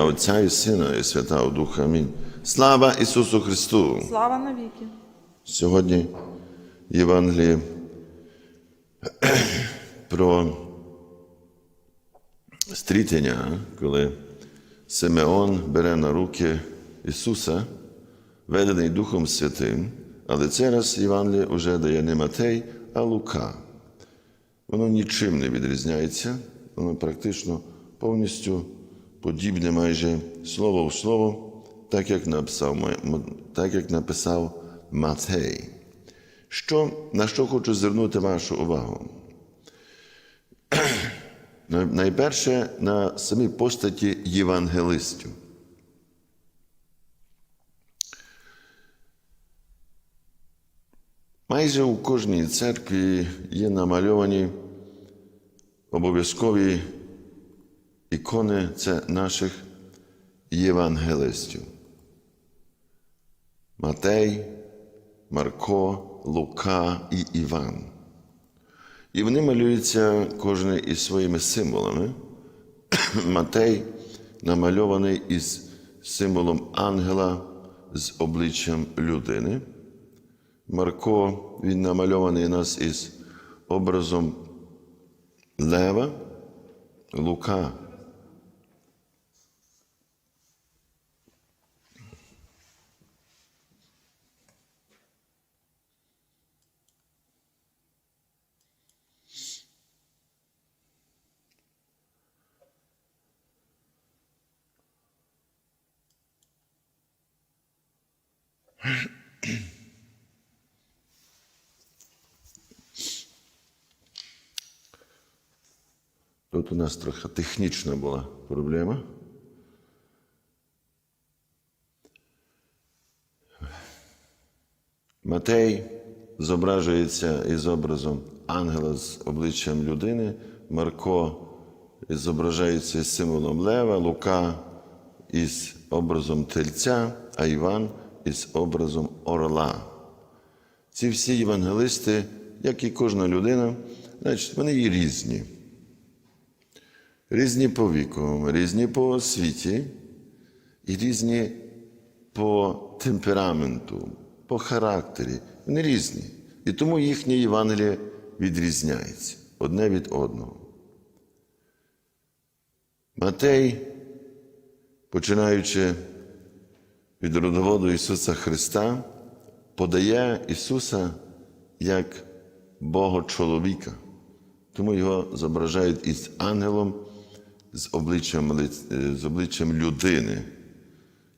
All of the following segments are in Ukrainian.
Отця і Сина, і Святого Духа. Амінь. Слава Ісусу Христу! Слава навіки. Сьогодні Євангеліє про стрітення, коли Симеон бере на руки Ісуса, ведений Духом Святим, але цей раз Євангеліє вже дає не Матей, а Лука. Воно нічим не відрізняється, воно практично повністю подібне майже слово в слово, так як написав, так як написав Матей. Що, на що хочу звернути вашу увагу? Найперше на самій постаті євангелистів. Майже у кожній церкві є намальовані обов'язкові ікони це наших євангелистів. Матей, Марко, Лука і Іван. І вони малюються кожен із своїми символами. Матей намальований із символом ангела з обличчям людини. Марко він намальований нас із образом лева, Лука. Тут у нас трохи технічна була проблема. Матей зображується із образом ангела з обличчям людини, Марко зображається із символом лева, Лука із образом тельця, а Іван із образом орла. Ці всі євангелисти, як і кожна людина, значить, вони є різні. Різні по віку, різні по освіті і різні по темпераменту, по характері. Вони різні. І тому їхнє Євангеліє відрізняється одне від одного. Матей, починаючи від родоводу Ісуса Христа, подає Ісуса як Бога чоловіка. Тому його зображають із ангелом з обличчям, з обличчям людини.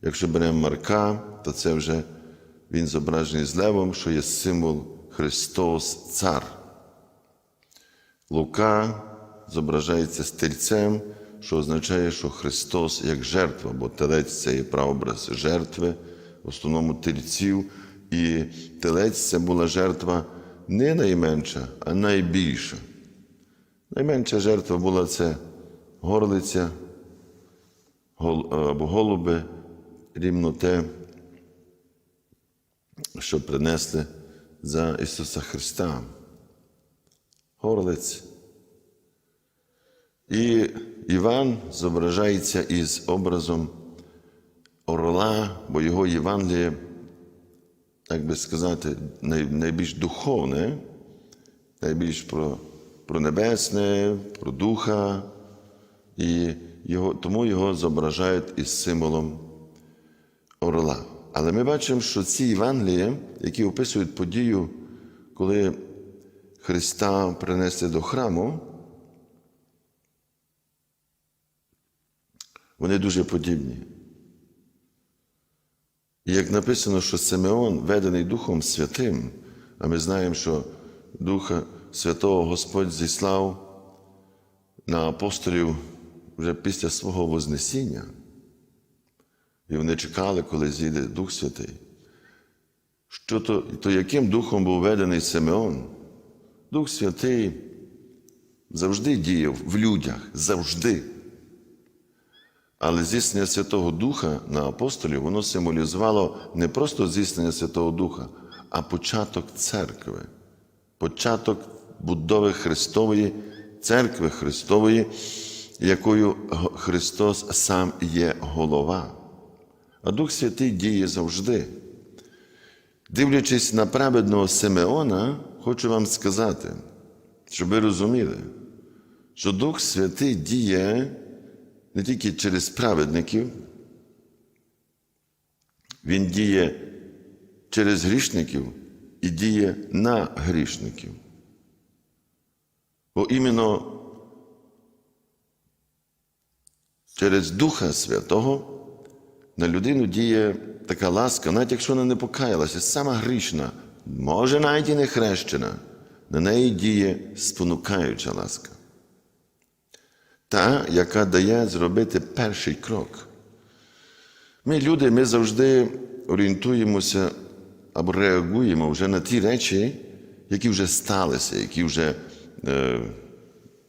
Якщо беремо Марка, то це вже він зображений з левом, що є символ Христос Цар. Лука зображається стільцем, що означає, що Христос як жертва, бо телець це є прообраз жертви, в основному тельців. І телець це була жертва не найменша, а найбільша. Найменша жертва була це горлиця гол- або голуби, рівно те, що принесли за Ісуса Христа. Горлиць. І Іван зображається із образом орла, бо його Євангеліє, як би сказати, найбільш духовне, найбільш про, про небесне, про духа, і його, тому його зображають із символом орла. Але ми бачимо, що ці Євангелії, які описують подію, коли Христа принесли до храму, вони дуже подібні. І як написано, що Симеон ведений Духом Святим, а ми знаємо, що Духа Святого Господь зіслав на апостолів вже після свого Вознесіння. І вони чекали, коли зійде Дух Святий. Що то, то яким духом був ведений Симеон? Дух Святий завжди діяв в людях, завжди. Але здійснення Святого Духа на апостолів, воно символізувало не просто здійснення Святого Духа, а початок церкви, початок будови Христової, церкви Христової. якою Христос сам є голова. А Дух Святий діє завжди. Дивлячись на праведного Симеона, хочу вам сказати, щоб ви розуміли, що Дух Святий діє не тільки через праведників, Він діє через грішників і діє на грішників. Бо іменно через Духа Святого на людину діє така ласка, навіть якщо вона не покаялася, сама грішна, може навіть і не хрещена, на неї діє спонукаюча ласка. Та, яка дає зробити перший крок. Ми, люди, ми завжди орієнтуємося або реагуємо вже на ті речі, які вже сталися, які вже е,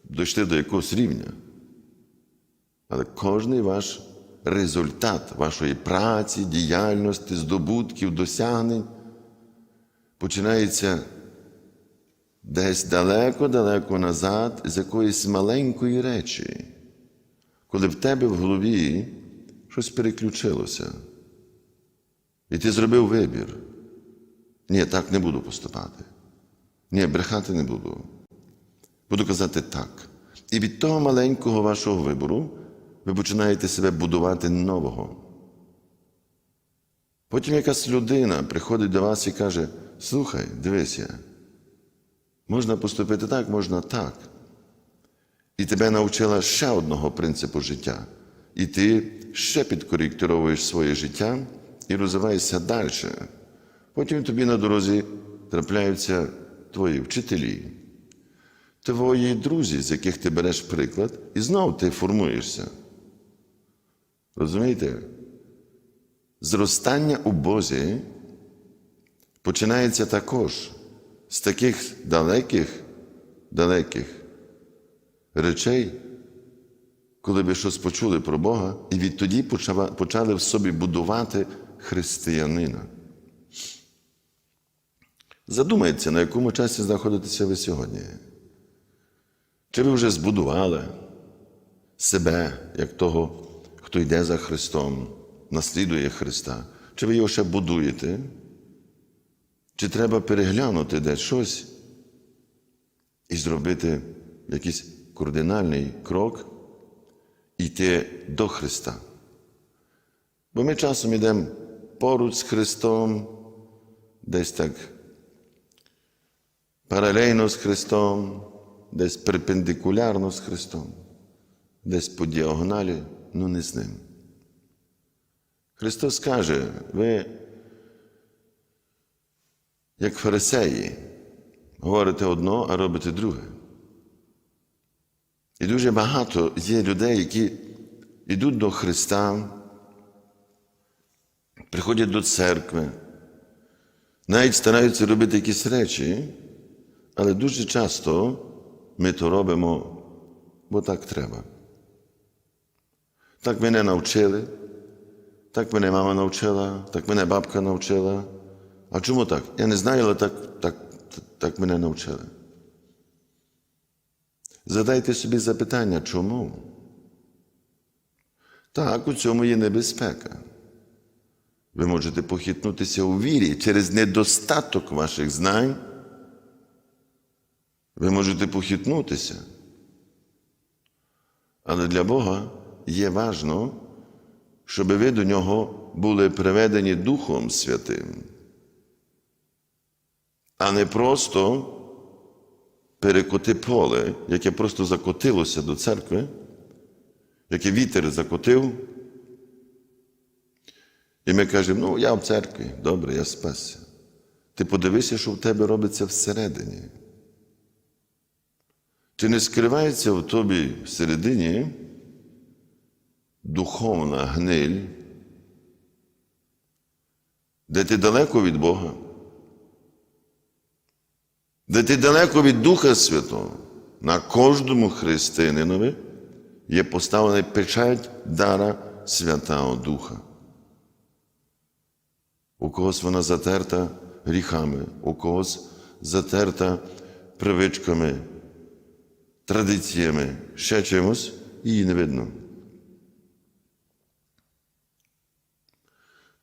дійшли до якогось рівня. Але кожний ваш результат вашої праці, діяльності, здобутків, досягнень починається десь далеко-далеко назад з якоїсь маленької речі, коли в тебе в голові щось переключилося. І ти зробив вибір. Ні, так не буду поступати. Ні, брехати не буду. Буду казати так. І від того маленького вашого вибору ви починаєте себе будувати нового. Потім якась людина приходить до вас і каже: слухай, дивися, можна поступити так, можна так. І тебе навчила ще одного принципу життя. І ти ще підкоректировуєш своє життя і розвиваєшся далі. Потім тобі на дорозі трапляються твої вчителі, твої друзі, з яких ти береш приклад, і знову ти формуєшся. Розумієте? Зростання у Бозі починається також з таких далеких, далеких речей, коли ви щось почули про Бога, і відтоді почали в собі будувати християнина. Задумайтеся, на якому часі знаходитеся ви сьогодні. Чи ви вже збудували себе як того, хто йде за Христом, наслідує Христа? Чи ви його ще будуєте? Чи треба переглянути десь щось і зробити якийсь кардинальний крок йти до Христа? Бо ми часом йдемо поруч з Христом, десь так паралельно з Христом, десь перпендикулярно з Христом, десь по діагоналі, ну не з Ним. Христос каже, ви, як фарисеї, говорите одно, а робите друге. І дуже багато є людей, які йдуть до Христа, приходять до церкви, навіть стараються робити якісь речі, але дуже часто ми то робимо, бо так треба. Так мене навчили, так мене мама навчила, так мене бабка навчила. А чому так? Я не знаю, але так, так, так мене навчили. Задайте собі запитання, чому? Так, у цьому є небезпека. Ви можете похитнутися у вірі через недостаток ваших знань. Ви можете похитнутися. Але для Бога є важно, щоб ви до нього були приведені Духом Святим, а не просто перекоти поле, яке просто закотилося до церкви, яке вітер закотив. І ми кажемо, ну, я в церкві, добре, я спасся. Ти подивися, що в тебе робиться всередині. Чи не скривається в тобі всередині духовна гниль, де ти далеко від Бога, де ти далеко від Духа Святого, на кожному християнинові є поставлений печать дара Святого Духа. У когось вона затерта гріхами, у когось затерта привичками, традиціями, ще чимось, її не видно.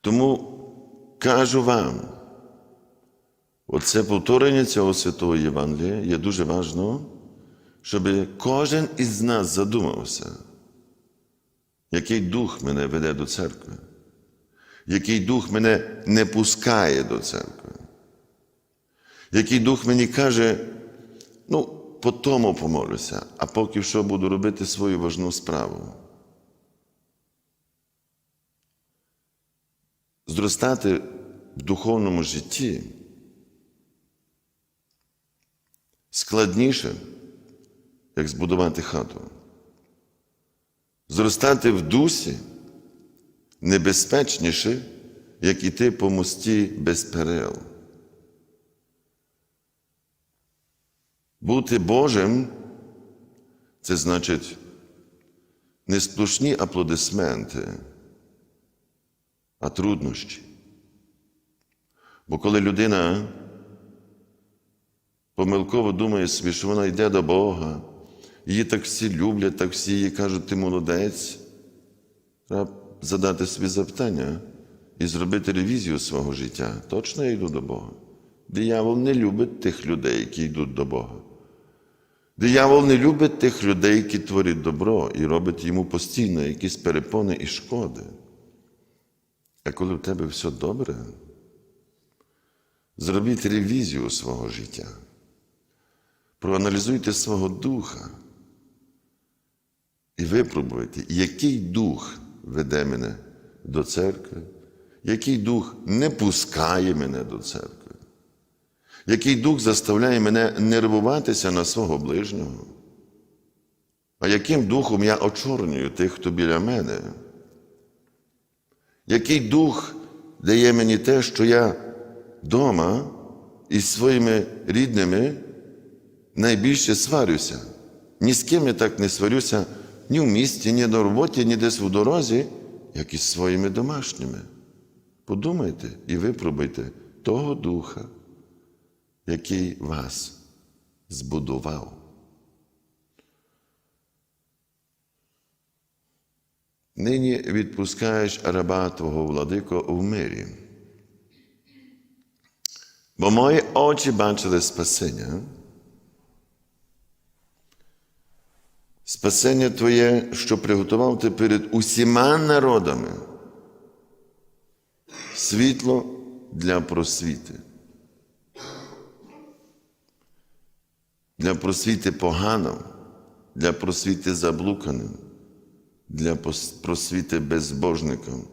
Тому кажу вам, оце повторення цього святого Євангелія є дуже важливо, щоб кожен із нас задумався, який дух мене веде до церкви, який дух мене не пускає до церкви, який дух мені каже, ну, по тому помолюся, а поки що буду робити свою важну справу. Зростати в духовному житті складніше, як збудувати хату. Зростати в дусі небезпечніше, як іти по мості без перил. Бути Божим це значить не сплошні аплодисменти, а труднощі. Бо коли людина помилково думає собі, що вона йде до Бога, її так всі люблять, так всі їй кажуть, ти молодець, треба задати собі запитання і зробити ревізію свого життя. Точно я йду до Бога. Диявол не любить тих людей, які йдуть до Бога. Диявол не любить тих людей, які творять добро і робить йому постійно якісь перепони і шкоди. А коли в тебе все добре, зробіть ревізію свого життя, проаналізуйте свого духа і випробуйте, який дух веде мене до церкви, який дух не пускає мене до церкви, який дух заставляє мене нервуватися на свого ближнього, а яким духом я очорнюю тих, хто біля мене. Який дух дає мені те, що я вдома із своїми рідними найбільше сварюся. Ні з ким я так не сварюся ні в місті, ні на роботі, ні десь в дорозі, як із своїми домашніми. Подумайте і випробуйте того духа, який вас збудував. Нині відпускаєш раба Твого владико в мирі. Бо мої очі бачили спасення. Спасення Твоє, що приготував ти перед усіма народами. Світло для просвіти. Для просвіти поганим, для просвіти заблуканим для просвіти безбожникам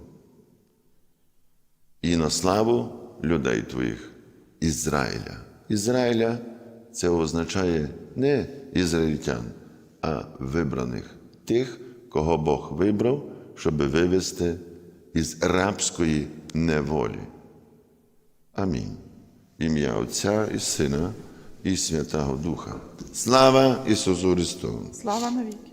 і на славу людей твоїх Ізраїля. Ізраїля це означає не ізраїльтян, а вибраних тих, кого Бог вибрав, щоб вивести із рабської неволі. Амінь. Ім'я Отця і Сина і Святого Духа. Слава Ісусу Христу! Слава навіки.